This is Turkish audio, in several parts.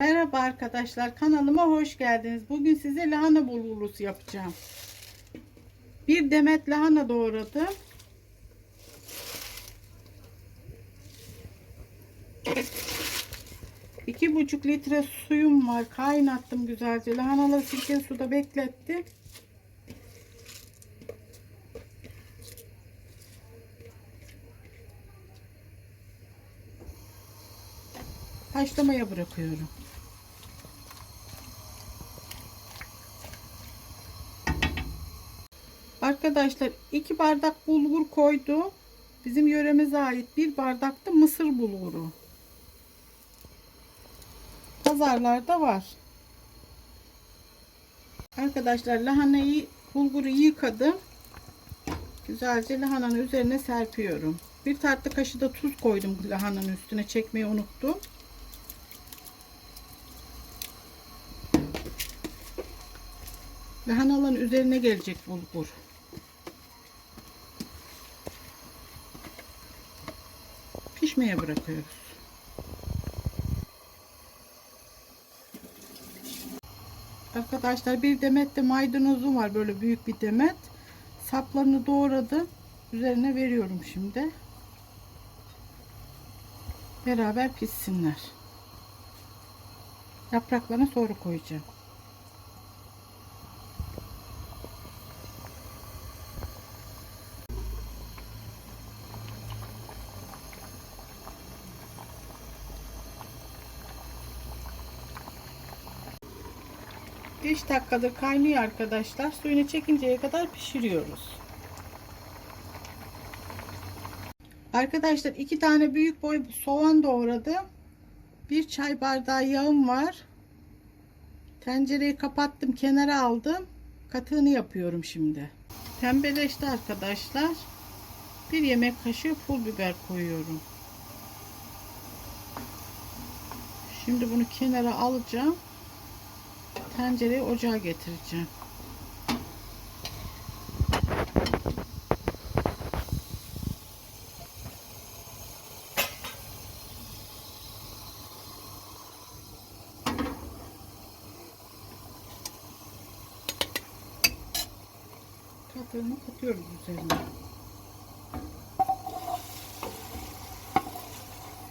Merhaba arkadaşlar kanalıma hoş geldiniz. Bugün size lahana bulgurlusu yapacağım. Bir demet lahana doğradım. İki buçuk litre suyum var. Kaynattım güzelce. Lahanaları sirke suda beklettim. Haşlamaya bırakıyorum. Arkadaşlar iki bardak bulgur koydu. Bizim yöremize ait bir bardak da mısır bulguru. Pazarlarda var. Arkadaşlar lahanayı bulguru yıkadım. Güzelce lahananın üzerine serpiyorum. Bir tatlı kaşığı da tuz koydum lahananın üstüne çekmeyi unuttum. Lahanaların üzerine gelecek bulgur. Pişmeye bırakıyoruz. Arkadaşlar bir demet de maydanozum var böyle büyük bir demet. Saplarını doğradım. Üzerine veriyorum şimdi. Beraber pişsinler. Yapraklarını sonra koyacağım. Beş dakikadır kaynıyor arkadaşlar. Suyunu çekinceye kadar pişiriyoruz. Arkadaşlar iki tane büyük boy soğan doğradım. Bir çay bardağı yağım var. Tencereyi kapattım, kenara aldım. Katığını yapıyorum şimdi. Pembeleşti arkadaşlar. Bir yemek kaşığı pul biber koyuyorum. Şimdi bunu kenara alacağım. Tencereyi ocağa getireceğim. Katığını katıyoruz üzerine.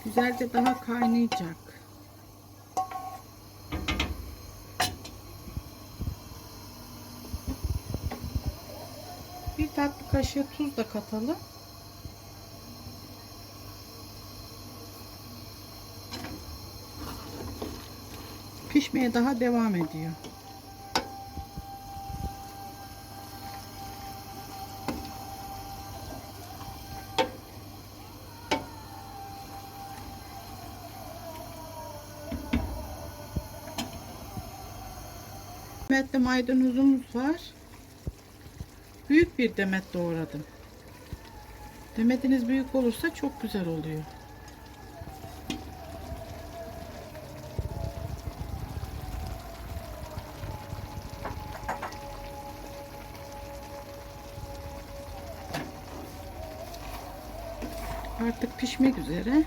Güzelce daha kaynayacak. Bir tatlı kaşığı tuz da katalım. Pişmeye daha devam ediyor. Demetli maydanozumuz var. Büyük bir demet doğradım. Demetiniz büyük olursa çok güzel oluyor. Artık pişmek üzere.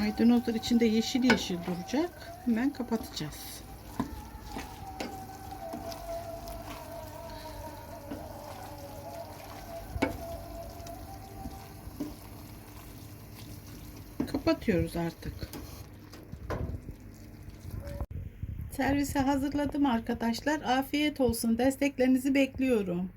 Maydanozlar içinde yeşil yeşil duracak. Hemen kapatacağız. Kapatıyoruz artık. Servise hazırladım arkadaşlar. Afiyet olsun. Desteklerinizi bekliyorum.